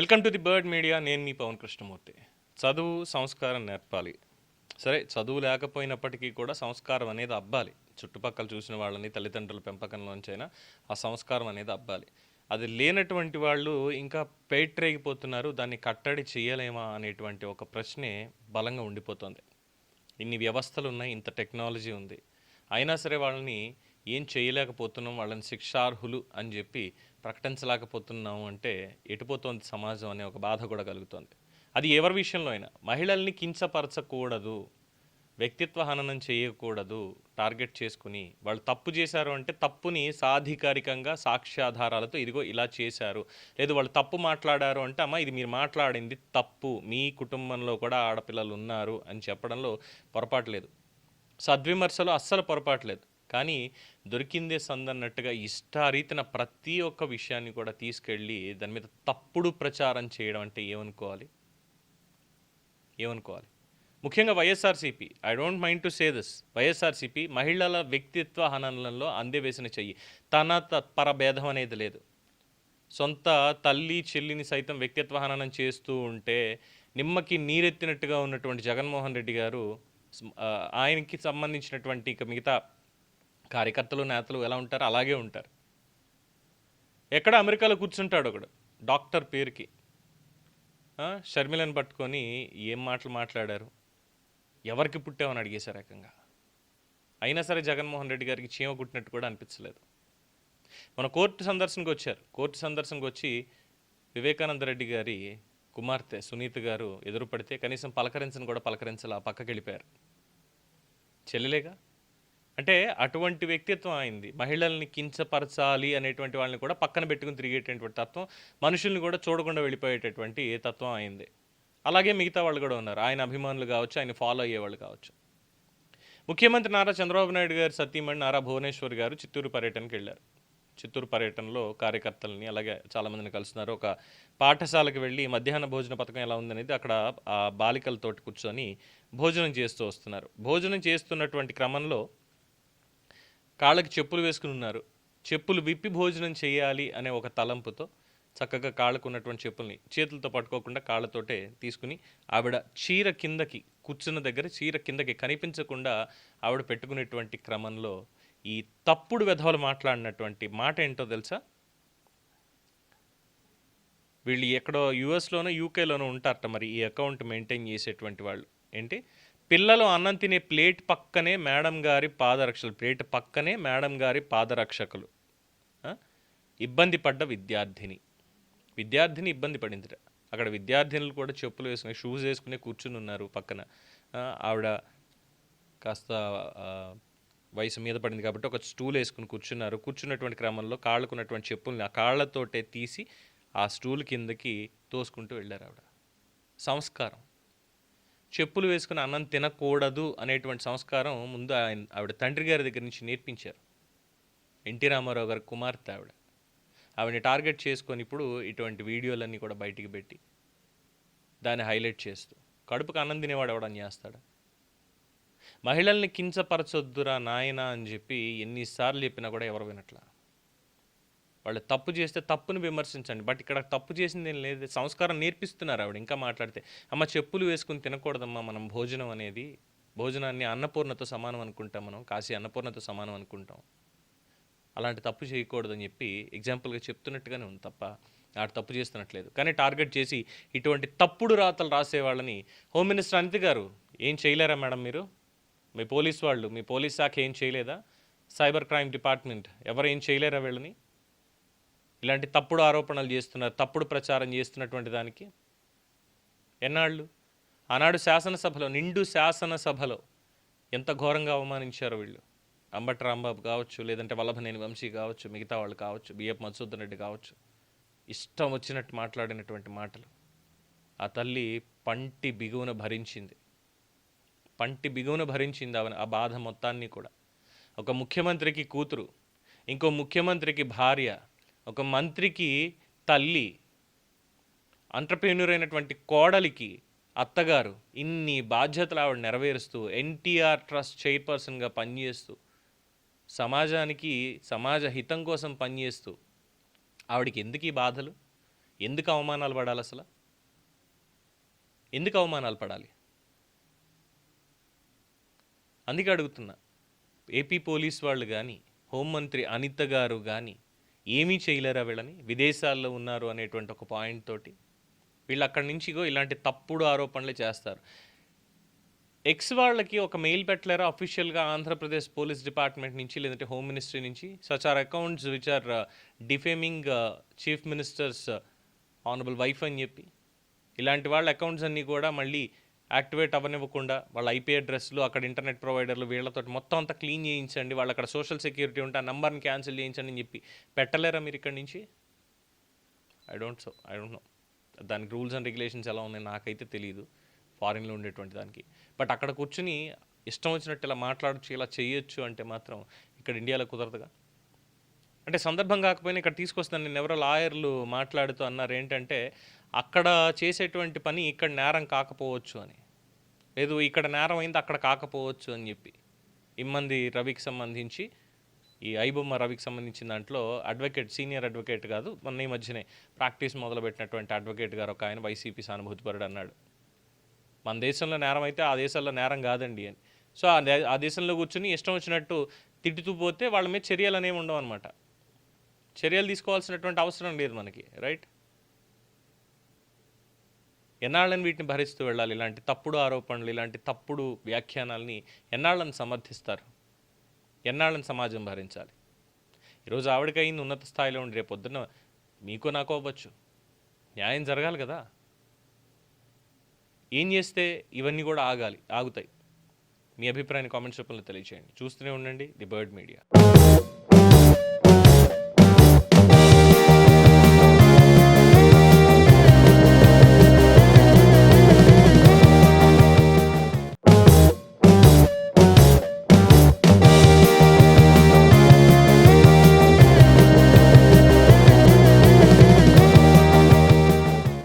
Welcome to the bird media. నేను మీ పవన్ కృష్ణమూర్తి. చదువు సంస్కారం నేర్పాలి. సరే చదువు లేకపోయినప్పటికీ కూడా సంస్కారం అనేది అబ్బాలి. చుట్టుపక్కల చూసిన వాళ్ళని తల్లిదండ్రుల పెంపకంలోంచైనా ఆ సంస్కారం అనేది అబ్బాలి. అది లేనటువంటి వాళ్ళు ఇంకా పేట్రేగిపోతున్నారు దాన్ని కట్టడి చేయలేమా అనేటువంటి ఒక ప్రశ్నే బలంగా ఉండిపోతుంది. ఇన్ని వ్యవస్థలు ఉన్నాయి ఇంత టెక్నాలజీ ఉంది. అయినా సరే వాళ్ళని ఏం చేయలేకపోతున్నాం వాళ్ళని శిక్షార్హులు అని చెప్పి ప్రకటించలేకపోతున్నాము అంటే ఎటుపోతోంది సమాజం అనే ఒక బాధ కూడా కలుగుతోంది. అది ఎవరి విషయంలో అయినా. మహిళల్ని కించపరచకూడదు వ్యక్తిత్వ హననం చేయకూడదు టార్గెట్ చేసుకుని. వాళ్ళు తప్పు చేశారు అంటే తప్పుని సాధికారికంగా సాక్ష్యాధారాలతో ఇదిగో ఇలా చేశారు. లేదు వాళ్ళు తప్పు మాట్లాడారు అంటే అమ్మ ఇది మీరు మాట్లాడింది తప్పు. మీ కుటుంబంలో కూడా ఆడపిల్లలు ఉన్నారు అని చెప్పడంలో పొరపాటు లేదు. సద్విమర్శలో అస్సలు పొరపాటు లేదు. కానీ దొరికిందే సందన్నట్టుగా ఇష్టారీతిన ప్రతి ఒక్క విషయాన్ని కూడా తీసుకెళ్ళి దాని మీద తప్పుడు ప్రచారం చేయడం అంటే ఏమనుకోవాలి? ఏమనుకోవాలి? ముఖ్యంగా YSRCP I don't mind to say this YSRCP మహిళల వ్యక్తిత్వ హననంలో అందేవేసిన చెయ్యి. తన తత్పర భేదం అనేది లేదు. సొంత తల్లి చెల్లిని సైతం వ్యక్తిత్వ హననం చేస్తూ ఉంటే నిమ్మకి నీరెత్తినట్టుగా ఉన్నటువంటి జగన్మోహన్ రెడ్డి గారు ఆయనకి సంబంధించినటువంటి ఇక మిగతా కార్యకర్తలు నేతలు ఎలా ఉంటారు అలాగే ఉంటారు. ఎక్కడ అమెరికాలో కూర్చుంటాడు ఒకడు డాక్టర్ పేరుకి. షర్మిలను పట్టుకొని ఏం మాటలు మాట్లాడారు? ఎవరికి పుట్టామని అడిగేశారు ఏకంగా. అయినా సరే జగన్మోహన్ రెడ్డి గారికి చీమ కుట్టినట్టు కూడా అనిపించలేదు. మన కోర్టు సందర్శనకు వచ్చారు. కోర్టు సందర్శనకు వచ్చి వివేకానంద రెడ్డి గారి కుమార్తె సునీత గారు ఎదురు పడితే కనీసం పలకరించని కూడా పలకరించాలి ఆ పక్కకి వెళ్ళిపోయారు చెల్లెలేగా? అంటే అటువంటి వ్యక్తిత్వం అయింది. మహిళల్ని కించపరచాలి అనేటువంటి వాళ్ళని కూడా పక్కన పెట్టుకుని తిరిగేటటువంటి తత్వం మనుషుల్ని కూడా చూడకుండా వెళ్ళిపోయేటటువంటి తత్వం అయింది. అలాగే మిగతా వాళ్ళు కూడా ఉన్నారు. ఆయన అభిమానులు కావచ్చు ఆయన ఫాలో అయ్యేవాళ్ళు కావచ్చు. ముఖ్యమంత్రి నారా చంద్రబాబు నాయుడు గారు సతీమణి నారా భువనేశ్వర్ గారు చిత్తూరు పర్యటనకి వెళ్ళారు. చిత్తూరు పర్యటనలో కార్యకర్తలని అలాగే చాలామందిని కలుస్తున్నారు. ఒక పాఠశాలకు వెళ్ళి మధ్యాహ్న భోజన పథకం ఎలా ఉందనేది అక్కడ ఆ బాలికలతోటి కూర్చొని భోజనం చేస్తూ వస్తున్నారు. భోజనం చేస్తున్నటువంటి క్రమంలో కాళ్ళకి చెప్పులు వేసుకుని ఉన్నారు. చెప్పులు విప్పి భోజనం చేయాలి అనే ఒక తలంపుతో చక్కగా కాళ్ళకు ఉన్నటువంటి చెప్పుల్ని చేతులతో పట్టుకోకుండా కాళ్ళతోటే తీసుకుని ఆవిడ చీర కిందకి కూర్చున్న దగ్గర చీర కిందకి కనిపించకుండా ఆవిడ పెట్టుకునేటువంటి క్రమంలో ఈ తప్పుడు వెధవలు మాట్లాడినటువంటి మాట ఏంటో తెలుసా? వీళ్ళు ఎక్కడో యుఎస్లోనో యూకేలోనో ఉంటారట మరి ఈ అకౌంట్ మెయింటైన్ చేసేటువంటి వాళ్ళు. ఏంటి? పిల్లలు అన్నం తినే ప్లేట్ పక్కనే మేడం గారి పాదరక్షలు ప్లేట్ పక్కనే మేడం గారి పాదరక్షకులు. ఇబ్బంది పడ్డ విద్యార్థిని. విద్యార్థిని ఇబ్బంది పడిందిట. అక్కడ విద్యార్థినులు కూడా చెప్పులు వేసుకుని షూస్ వేసుకుని కూర్చుని ఉన్నారు పక్కన. ఆవిడ కాస్త వయసు మీద పడింది కాబట్టి ఒక స్టూల్ వేసుకుని కూర్చున్నారు. కూర్చున్నటువంటి క్రమంలో కాళ్ళకున్నటువంటి చెప్పుల్ని ఆ కాళ్ళతోటే తీసి ఆ స్టూల్ కిందకి తోసుకుంటూ వెళ్ళారు ఆవిడ. సంస్కారం. చెప్పులు వేసుకుని అన్నం తినకూడదు అనేటువంటి సంస్కారం ముందు ఆయన ఆవిడ తండ్రి గారి దగ్గర నుంచి నేర్పించారు. ఎన్టీ రామారావు గారి కుమార్తె ఆవిడ. ఆవిడని టార్గెట్ చేసుకొని ఇప్పుడు ఇటువంటి వీడియోలన్నీ కూడా బయటికి పెట్టి దాన్ని హైలైట్ చేస్తూ కడుపుకు అన్నం తినేవాడు ఎవడని చేస్తాడు? మహిళల్ని కించపరచొద్దురా నాయనా అని చెప్పి ఎన్నిసార్లు చెప్పినా కూడా ఎవరు వినట్లా? వాళ్ళు తప్పు చేస్తే తప్పుని విమర్శించండి. బట్ ఇక్కడ తప్పు చేసింది ఏం లేదు. సంస్కారం నేర్పిస్తున్నారు ఆవిడ. ఇంకా మాట్లాడితే అమ్మ చెప్పులు వేసుకుని తినకూడదమ్మా మనం భోజనం అనేది. భోజనాన్ని అన్నపూర్ణతో సమానం అనుకుంటాం మనం. కాశీ అన్నపూర్ణతో సమానం అనుకుంటాం. అలాంటి తప్పు చేయకూడదని చెప్పి ఎగ్జాంపుల్గా చెప్తున్నట్టుగానే ఉంది తప్ప ఆడు తప్పు చేస్తున్నట్లేదు. కానీ టార్గెట్ చేసి ఇటువంటి తప్పుడు రాతలు రాసే వాళ్ళని హోమ్ మినిస్టర్ అనిత గారు ఏం చేయలేరా మేడం మీరు? మీ పోలీస్ వాళ్ళు మీ పోలీస్ శాఖ ఏం చేయలేదా? సైబర్ క్రైమ్ డిపార్ట్మెంట్ ఎవరు ఏం చేయలేరా వీళ్ళని? ఇలాంటి తప్పుడు ఆరోపణలు చేస్తున్నారు తప్పుడు ప్రచారం చేస్తున్నటువంటి దానికి. ఎన్నాళ్ళు? ఆనాడు శాసనసభలో నిండు శాసనసభలో ఎంత ఘోరంగా అవమానించారు వీళ్ళు. అంబటి రాంబాబు కావచ్చు లేదంటే వల్లభనేని వంశీ కావచ్చు మిగతా వాళ్ళు కావచ్చు బిఎఫ్ మధుసూదన్ రెడ్డి కావచ్చు. ఇష్టం వచ్చినట్టు మాట్లాడినటువంటి మాటలు. ఆ తల్లి పంటి బిగువున భరించింది. పంటి బిగువున భరించింది ఆమె ఆ బాధ మొత్తాన్ని కూడా. ఒక ముఖ్యమంత్రికి కూతురు ఇంకో ముఖ్యమంత్రికి భార్య ఒక మంత్రికి తల్లి అంటర్ప్రెన్యూర్ అయినటువంటి కోడలికి అత్తగారు ఇన్ని బాధ్యతలు ఆవిడ నెరవేరుస్తూ ఎన్టీఆర్ ట్రస్ట్ చైర్పర్సన్గా పనిచేస్తూ సమాజానికి సమాజ హితం కోసం పనిచేస్తూ ఆవిడకి ఎందుకు ఈ బాధలు? ఎందుకు అవమానాలు పడాలి అసలు? ఎందుకు అవమానాలు పడాలి? అందుకే అడుగుతున్నా ఏపీ పోలీస్ వాళ్ళు కానీ హోంమంత్రి అనిత గారు కానీ ఏమీ చేయలేరా వీళ్ళని? విదేశాల్లో ఉన్నారు అనేటువంటి ఒక పాయింట్ తోటి. వీళ్ళు అక్కడి నుంచిగో ఇలాంటి తప్పుడు ఆరోపణలు చేస్తారు. ఎక్స్ వాళ్ళకి ఒక మెయిల్ పెట్టలేరా అఫీషియల్గా ఆంధ్రప్రదేశ్ పోలీస్ డిపార్ట్మెంట్ నుంచి లేదంటే హోమ్ మినిస్ట్రీ నుంచి? Such are accounts which are defaming chief ministers honourable wife అని చెప్పి. ఇలాంటి వాళ్ళ అకౌంట్స్ అన్నీ కూడా మళ్ళీ యాక్టివేట్ అవ్వనివ్వకుండా వాళ్ళ ఐపీ అడ్రస్లు అక్కడ ఇంటర్నెట్ ప్రొవైడర్లు వీళ్ళతో మొత్తం అంతా క్లీన్ చేయించండి. వాళ్ళు అక్కడ సోషల్ సెక్యూరిటీ ఉంటే ఆ నెంబర్ని క్యాన్సిల్ చేయించండి అని చెప్పి. పెట్టలేరా మీరు ఇక్కడి నుంచి? I don't so I don't know దానికి రూల్స్ అండ్ రెగ్యులేషన్స్ ఎలా ఉన్నాయి నాకైతే తెలియదు ఫారిన్లో ఉండేటువంటి దానికి. బట్ అక్కడ కూర్చుని ఇష్టం వచ్చినట్టు ఇలా మాట్లాడచ్చు ఇలా చేయొచ్చు అంటే మాత్రం ఇక్కడ ఇండియాలో కుదరదుగా. అంటే సందర్భం కాకపోయినా ఇక్కడ తీసుకొస్తాను. నేను ఎవరో లాయర్లు మాట్లాడుతూ అన్నారు ఏంటంటే అక్కడ చేసేటువంటి పని ఇక్కడ నేరం కాకపోవచ్చు అని. లేదు ఇక్కడ నేరం అయింది అక్కడ కాకపోవచ్చు అని చెప్పి. ఇమ్మంది రవికి సంబంధించి ఈ ఐబొమ్మ రవికి సంబంధించిన దాంట్లో అడ్వకేట్ సీనియర్ అడ్వకేట్ కాదు మొన్న ఈ మధ్యనే ప్రాక్టీస్ మొదలుపెట్టినటువంటి అడ్వకేట్ గారు ఒక ఆయన వైసీపీ సానుభూతిపరుడు అన్నాడు. మన దేశంలో నేరం అయితే ఆ దేశాల్లో నేరం కాదండి అని. సో ఆ దే- ఆ దేశంలో కూర్చుని ఇష్టం వచ్చినట్టు తిట్టుతూ పోతే వాళ్ళ మీద చర్యలు అనేవి ఉండవు అనమాట చర్యలు తీసుకోవాల్సినటువంటి అవసరం లేదు మనకి రైట్ ఎన్నాళ్ళని వీటిని భరిస్తూ వెళ్ళాలి? ఇలాంటి తప్పుడు ఆరోపణలు ఇలాంటి తప్పుడు వ్యాఖ్యానాల్ని ఎన్నాళ్ళని సమర్థిస్తారు? ఎన్నాళ్ళని సమాజం భరించాలి? ఈరోజు ఆవిడకైంది ఉన్నత స్థాయిలో ఉండి రేపు పొద్దున్న మీకు నాకు అవ్వచ్చు. న్యాయం జరగాలి కదా? ఏం చేస్తే ఇవన్నీ కూడా ఆగాలి ఆగుతాయి? మీ అభిప్రాయాన్ని కామెంట్స్ రూపంలో తెలియచేయండి. చూస్తూనే ఉండండి ది బర్డ్ మీడియా.